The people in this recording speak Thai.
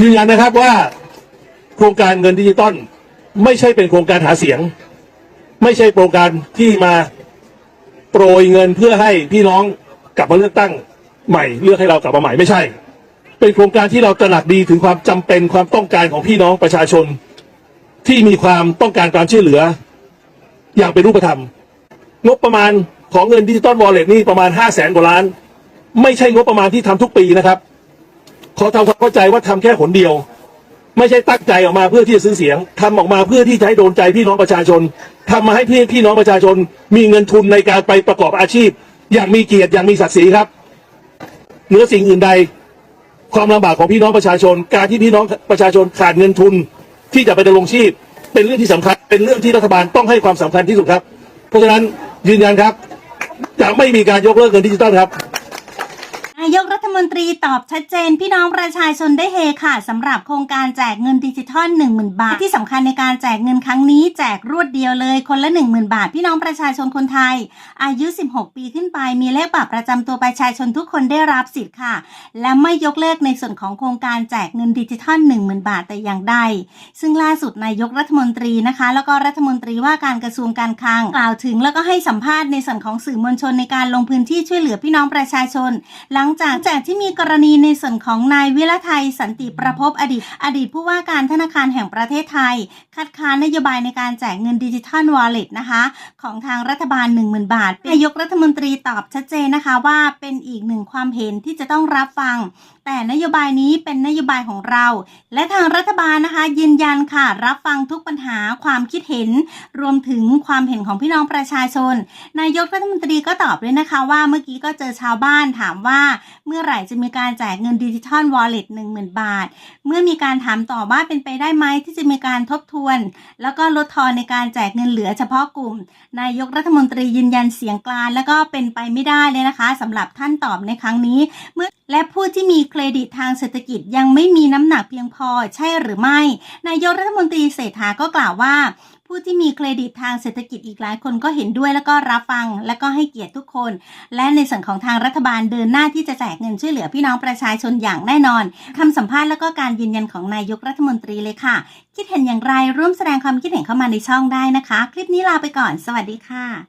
ยืนยันนะครับว่าโครงการเงินดิจิตอลไม่ใช่เป็นโครงการหาเสียง ไม่ใช่โครงการที่มาโปรยเงินเพื่อให้พี่น้องกลับมาเลือกตั้งใหม่เลือกให้เรากลับมาใหม่ไม่ใช่ เป็นโครงการที่เราตระหนักดีถึงความจำเป็นความต้องการของพี่น้องประชาชน ที่มีความต้องการการช่วยเหลือ อย่างเป็นรูปธรรม งบประมาณของเงินดิจิตอลวอลเล็ตนี่ประมาณห้าแสนกว่าล้าน ไม่ใช่งบประมาณที่ทำทุกปีนะครับ ขอทำความเข้าใจว่าทำแค่หนเดียว ไม่ใช่ตั้งใจออกมาเพื่อที่จะซื้อเสียงทำออกมาเพื่อที่จะให้โดนใจพี่น้องประชาชนทำมาให้พี่พี่น้องประชาชน มีเงินทุนในการไปประกอบอาชีพ อย่างมีเกียรติอย่างมีศักดิ์ศรีครับเหนือสิ่งอื่นใด ความลำบากของพี่น้องประชาชน การที่พี่น้องประชาชนขาดเงินทุน ที่จะไปดำรงชีพ เป็นเรื่องที่สำคัญ เป็นเรื่องที่รัฐบาลต้องให้ความสำคัญที่สุดครับ เพราะฉะนั้นยืนยันครับจะไม่มีการยกเลิกเงินดิจิตอลครับ นายกรัฐมนตรีตอบชัดเจน พี่น้องประชาชนได้เฮค่ะสำหรับโครงการแจกเงินดิจิทัล10,000 บาท ที่สำคัญในการแจกเงินครั้งนี้ แจกรวดเดียวเลยคนละ 10,000 บาท พี่น้องประชาชนคนไทย อายุ 16 ปีขึ้นไป มีเลขบัตรประจำตัวประชาชนทุกคนได้รับสิทธิ์ค่ะ และไม่ยกเลิกในส่วนของโครงการแจกเงินดิจิทัล10,000 บาทแต่อย่างใด ซึ่งล่าสุดนายกรัฐมนตรีนะคะ แล้วก็รัฐมนตรีว่าการกระทรวงการคลังกล่าวถึง แล้วก็ให้สัมภาษณ์ในส่วนของสื่อมวลชนในการลงพื้นที่ช่วยเหลือพี่น้องประชาชนหลังจากจากที่มีกรณีในส่วนของนายวิรไทยสันติประพบอดีต อดีตผู้ว่าการธนาคารแห่งประเทศไทย คัดค้านนโยบายในการแจกเงินดิจิทัลวอลเล็ตนะคะ ของทางรัฐบาล 10,000 บาทนายกรัฐมนตรีตอบชัดเจนนะคะว่าเป็นอีกหนึ่งความเห็นที่จะต้องรับฟัง แต่นโยบายนี้เป็นนโยบายของเรา และทางรัฐบาลนะคะ ยืนยันค่ะ รับฟังทุกปัญหาความคิดเห็น รวมถึงความเห็นของพี่น้องประชาชน นายกรัฐมนตรีก็ตอบด้วยนะคะ ว่าเมื่อกี้ก็เจอชาวบ้านถามว่า เมื่อไหร่จะมีการแจกเงินดิจิทัลวอลเล็ต10,000บาท เมื่อมีการถามต่อว่าเป็นไปได้ไหมที่จะมีการทบทวน แล้วก็ลดทอนในการแจกเงินเหลือเฉพาะกลุ่ม นายกรัฐมนตรียืนยันเสียงกลานแล้วก็เป็นไปไม่ได้เลยนะคะสำหรับท่านตอบในครั้งนี้เมื่อ และผู้ที่มีเครดิตทางเศรษฐกิจยังไม่มีน้ำหนักเพียงพอใช่หรือไม่ นายกรัฐมนตรีเศรษฐาก็กล่าวว่า ผู้ที่มีเครดิตทางเศรษฐกิจอีกหลายคนก็เห็นด้วยแล้วก็รับฟัง และก็ให้เกียรติทุกคน และในส่วนของทางรัฐบาลเดินหน้าที่จะแจกเงินช่วยเหลือพี่น้องประชาชนอย่างแน่นอนคำสัมภาษณ์แล้วก็การยืนยันของนายกรัฐมนตรีเลยค่ะ คิดเห็นอย่างไรร่วมแสดงความคิดเห็นเข้ามาในช่องได้นะคะ คลิปนี้ลาไปก่อน สวัสดีค่ะ